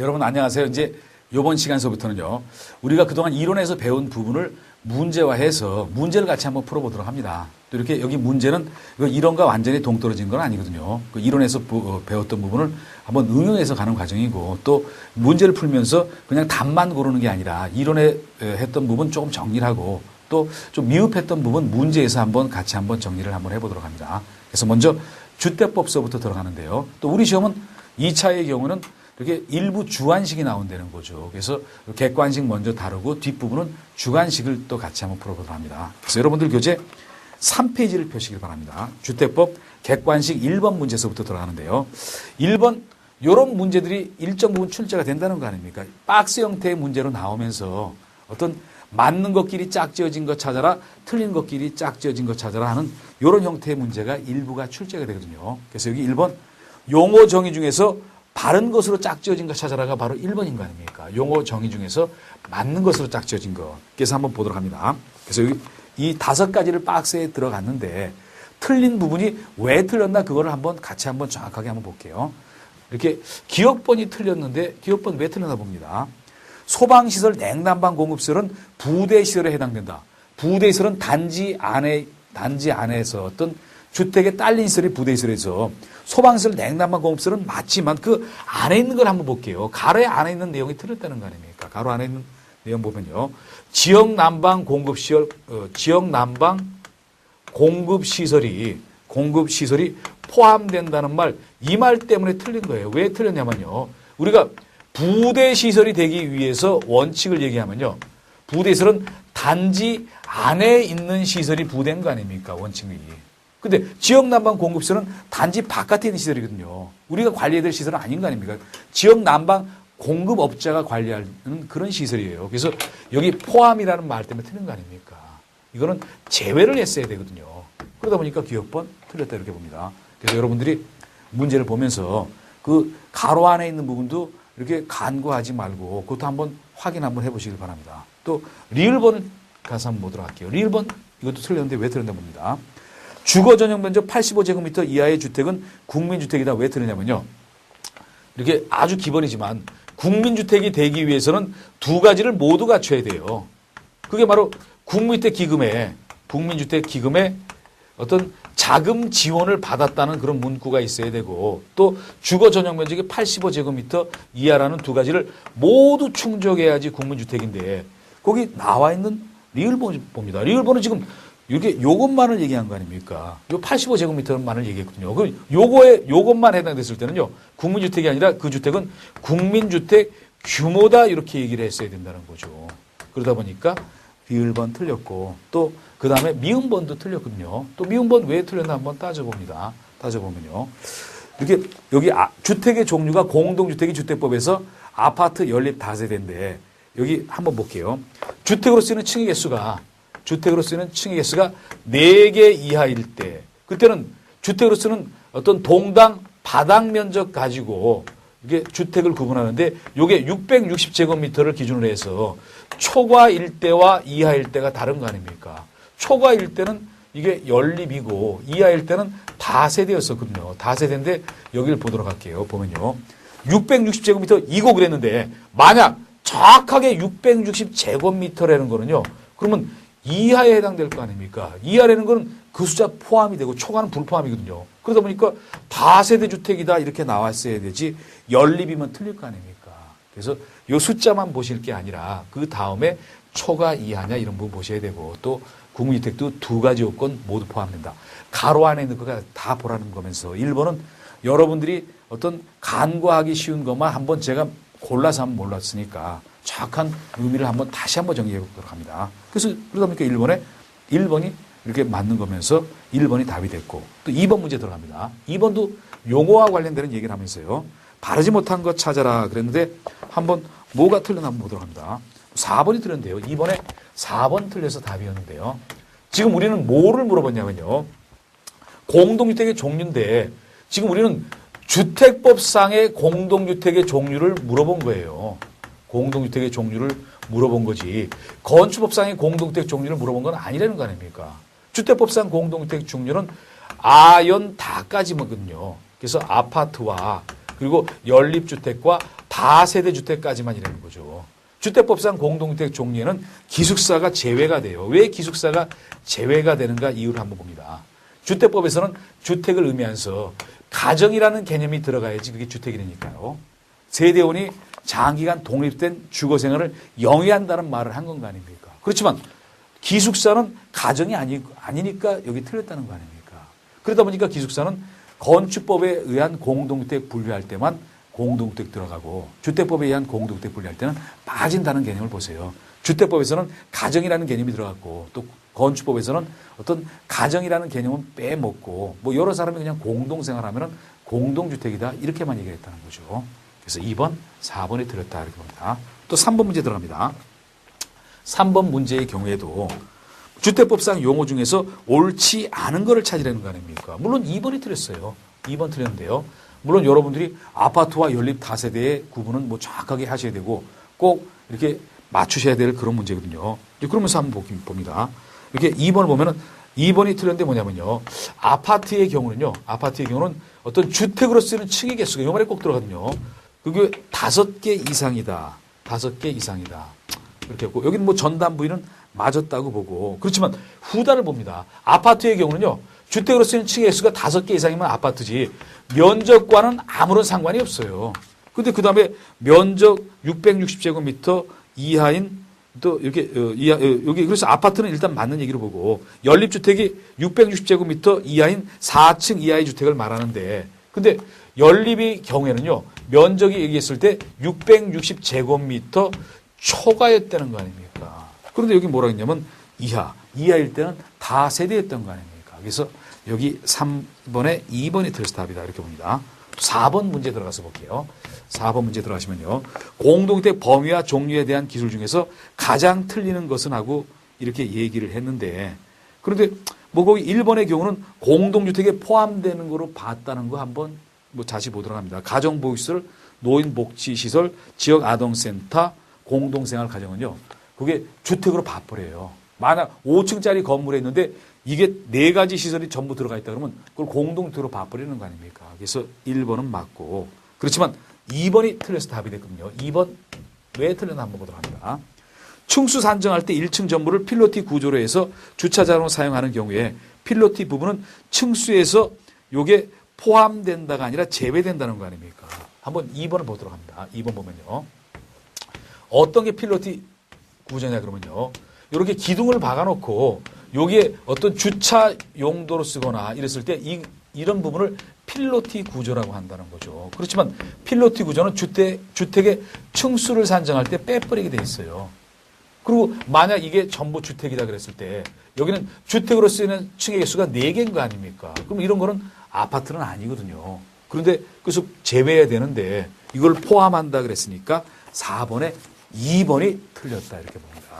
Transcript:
여러분 안녕하세요. 이제 이번 시간서부터는요. 우리가 그동안 이론에서 배운 부분을 문제화해서 문제를 같이 한번 풀어보도록 합니다. 또 이렇게 여기 문제는 이론과 완전히 동떨어진 건 아니거든요. 그 이론에서 부- 어, 배웠던 부분을 한번 응용해서 가는 과정이고 또 문제를 풀면서 그냥 답만 고르는 게 아니라 이론에 에, 했던 부분 조금 정리를 하고 또 좀 미흡했던 부분 문제에서 한번 같이 한번 정리를 한번 해보도록 합니다. 그래서 먼저 주택법서부터 들어가는데요. 또 우리 시험은 2차의 경우는 이렇게 일부 주관식이 나온다는 거죠. 그래서 객관식 먼저 다루고 뒷부분은 주관식을 또 같이 한번 풀어보도록 합니다. 그래서 여러분들 교재 3페이지를 펴시길 바랍니다. 주택법 객관식 1번 문제서부터 들어가는데요. 1번 이런 문제들이 일정 부분 출제가 된다는 거 아닙니까? 박스 형태의 문제로 나오면서 어떤 맞는 것끼리 짝지어진 것 찾아라, 틀린 것끼리 짝지어진 것 찾아라 하는 이런 형태의 문제가 일부가 출제가 되거든요. 그래서 여기 1번 용어 정의 중에서 바른 것으로 짝지어진 것 찾아라가 바로 1번인 거 아닙니까? 용어 정의 중에서 맞는 것으로 짝지어진 것. 그래서 한번 보도록 합니다. 그래서 여기 이 다섯 가지를 박스에 들어갔는데 틀린 부분이 왜 틀렸나 그거를 한번 같이 한번 정확하게 한번 볼게요. 이렇게 기억번이 틀렸는데 기억번 왜 틀렸나 봅니다. 소방시설 냉난방 공급시설은 부대 시설에 해당된다. 부대 시설은 단지 안에, 단지 안에서 어떤 주택에 딸린 시설이 부대시설에서 소방시설 냉난방 공급시설은 맞지만 그 안에 있는 걸 한번 볼게요. 가로 안에 있는 내용이 틀렸다는 거 아닙니까? 가로 안에 있는 내용 보면요. 지역 난방 공급 시설, 어, 지역 난방 공급 시설이 공급 시설이 포함된다는 말 이 말 때문에 틀린 거예요. 왜 틀렸냐면요. 우리가 부대 시설이 되기 위해서 원칙을 얘기하면요. 부대 시설은 단지 안에 있는 시설이 부대인 거 아닙니까? 원칙이. 근데 지역 난방 공급 시설은 단지 바깥에 있는 시설이거든요. 우리가 관리해야 될 시설은 아닌 거 아닙니까? 지역 난방 공급업자가 관리하는 그런 시설이에요. 그래서 여기 포함이라는 말 때문에 틀린 거 아닙니까? 이거는 제외를 했어야 되거든요. 그러다 보니까 기억번 틀렸다 이렇게 봅니다. 그래서 여러분들이 문제를 보면서 그 가로 안에 있는 부분도 이렇게 간과하지 말고 그것도 한번 확인 한번 해보시길 바랍니다. 또 리을번을 가서 한번 보도록 할게요. 리을번 이것도 틀렸는데 왜 틀렸나 봅니다. 주거 전용 면적 85제곱미터 이하의 주택은 국민주택이다. 왜 틀리냐면요. 이렇게 아주 기본이지만 국민주택이 되기 위해서는 두 가지를 모두 갖춰야 돼요. 그게 바로 국민주택 기금에 국민주택 기금에 어떤 자금 지원을 받았다는 그런 문구가 있어야 되고 또 주거 전용 면적이 85제곱미터 이하라는 두 가지를 모두 충족해야지 국민주택인데 거기 나와 있는 리을본입니다. 리을본은 지금 이렇게 요것만을 얘기한 거 아닙니까? 요 85제곱미터만을 얘기했거든요. 그 요거에 요것만 해당됐을 때는요. 국민주택이 아니라 그 주택은 국민주택 규모다 이렇게 얘기를 했어야 된다는 거죠. 그러다 보니까 비을번 틀렸고 또 그 다음에 미음번도 틀렸거든요. 또 미음번 왜 틀렸나 한번 따져봅니다. 따져보면요. 이렇게 여기 아- 주택의 종류가 공동주택이 주택법에서 아파트 연립 다세대인데 여기 한번 볼게요. 주택으로 쓰는 층의 개수가 주택으로 쓰는 층의 개수가 4개 이하일 때 그때는 주택으로 쓰는 어떤 동당 바닥 면적 가지고 이게 주택을 구분하는데 요게 660제곱미터를 기준으로 해서 초과 일대와 이하 일대가 다른 거 아닙니까? 초과 일대는 이게 연립이고 이하 일대는 다세대였었거든요. 다세대인데 여기를 보도록 할게요. 보면요. 660제곱미터 이고 그랬는데 만약 정확하게 660제곱미터라는 거는요. 그러면 이하에 해당될 거 아닙니까? 이하라는 거는 그 숫자 포함이 되고 초과는 불포함이거든요. 그러다 보니까 다세대 주택이다 이렇게 나왔어야 되지 연립이면 틀릴 거 아닙니까? 그래서 요 숫자만 보실 게 아니라 그 다음에 초과 이하냐 이런 부분 보셔야 되고 또 국민주택도 두 가지 요건 모두 포함된다. 가로 안에 있는 거가 다 보라는 거면서 1번은 여러분들이 어떤 간과하기 쉬운 것만 한번 제가 골라서 한번 몰랐으니까 정확한 의미를 한번 다시 한번 정리해 보도록 합니다. 그래서 그러다 보니까 1번에 1번이 이렇게 맞는 거면서 1번이 답이 됐고 또 2번 문제 들어갑니다. 2번도 용어와 관련되는 얘기를 하면서요. 바르지 못한 것 찾아라 그랬는데 한번 뭐가 틀렸나 한번 보도록 합니다. 4번이 틀렸는데요. 2번에 4번 틀려서 답이었는데요. 지금 우리는 뭐를 물어봤냐면요. 공동주택의 종류인데 지금 우리는 주택법상의 공동주택의 종류를 물어본 거예요. 공동주택의 종류를 물어본 거지. 건축법상의 공동주택 종류를 물어본 건 아니라는 거 아닙니까? 주택법상 공동주택 종류는 아연 다까지거든요. 그래서 아파트와 그리고 연립주택과 다세대 주택까지만 이라는 거죠. 주택법상 공동주택 종류에는 기숙사가 제외가 돼요. 왜 기숙사가 제외가 되는가 이유를 한번 봅니다. 주택법에서는 주택을 의미하면서 가정이라는 개념이 들어가야지 그게 주택이 되니까요. 세대원이 장기간 독립된 주거 생활을 영위한다는 말을 한 건 거 아닙니까? 그렇지만 기숙사는 가정이 아니, 아니니까 여기 틀렸다는 거 아닙니까? 그러다 보니까 기숙사는 건축법에 의한 공동주택 분류할 때만 공동주택 들어가고 주택법에 의한 공동주택 분류할 때는 빠진다는 개념을 보세요. 주택법에서는 가정이라는 개념이 들어갔고 또 건축법에서는 어떤 가정이라는 개념은 빼먹고 뭐 여러 사람이 그냥 공동생활하면은 공동주택이다 이렇게만 얘기했다는 거죠. 그래서 2번, 4번이 틀렸다 이렇게 봅니다. 또 3번 문제 들어갑니다. 3번 문제의 경우에도 주택법상 용어 중에서 옳지 않은 거를 찾으려는 거 아닙니까? 물론 2번이 틀렸어요. 2번 틀렸는데요. 물론 여러분들이 아파트와 연립 다세대의 구분은 뭐 정확하게 하셔야 되고 꼭 이렇게 맞추셔야 될 그런 문제거든요. 그러면서 한번 봅니다. 이렇게 2번을 보면은 2번이 틀렸는데 뭐냐면요. 아파트의 경우는요. 아파트의 경우는 어떤 주택으로 쓰는 층의 개수가 이 말에 꼭 들어가거든요. 그게 다섯 개 이상이다. 다섯 개 이상이다. 이렇게 했고 여기는 뭐 전담 부위는 맞았다고 보고 그렇지만 후단을 봅니다. 아파트의 경우는요. 주택으로 쓰는 층의 수가 다섯 개 이상이면 아파트지 면적과는 아무런 상관이 없어요. 근데 그 다음에 면적 660제곱미터 이하인 또 이렇게 어, 이하 어, 여기 그래서 아파트는 일단 맞는 얘기로 보고 연립주택이 660제곱미터 이하인 4층 이하의 주택을 말하는데 근데 연립의 경우에는요 면적이 얘기했을 때 660제곱미터 초과였다는 거 아닙니까? 그런데 여기 뭐라 했냐면 이하 이하일 때는 다 세대였던 거 아닙니까? 그래서 여기 3번에 2번이 틀려서 답이다 이렇게 봅니다. 4번 문제 들어가서 볼게요. 4번 문제 들어가시면요. 공동주택 범위와 종류에 대한 기술 중에서 가장 틀리는 것은 하고 이렇게 얘기를 했는데 그런데 뭐 거기 1번의 경우는 공동주택에 포함되는 거로 봤다는 거 한번 뭐 다시 보도록 합니다. 가정보육시설, 노인복지시설, 지역아동센터, 공동생활 가정은요. 그게 주택으로 봐버려요. 만약 5층짜리 건물에 있는데 이게 네 가지 시설이 전부 들어가 있다 그러면 그걸 공동주택으로 봐버리는 거 아닙니까? 그래서 1번은 맞고 그렇지만 2번이 틀려서 답이 됐거든요. 2번 왜 틀렸나 한번 보도록 합니다. 층수 산정할 때 1층 전부를 필로티 구조로 해서 주차장으로 사용하는 경우에 필로티 부분은 층수에서 요게 포함된다가 아니라 제외된다는 거 아닙니까? 한번 2번을 보도록 합니다. 2번 보면요. 어떤 게 필로티 구조냐 그러면요. 이렇게 기둥을 박아놓고 여기에 어떤 주차 용도로 쓰거나 이랬을 때 이, 이런 부분을 필로티 구조라고 한다는 거죠. 그렇지만 필로티 구조는 주택, 주택의 층수를 산정할 때 빼버리게 돼 있어요. 그리고 만약 이게 전부 주택이다 그랬을 때 여기는 주택으로 쓰이는 층의 개수가 4개인 거 아닙니까? 그럼 이런 거는 아파트는 아니거든요. 그런데 그래서 제외해야 되는데 이걸 포함한다 그랬으니까 4번에 2번이 틀렸다 이렇게 봅니다.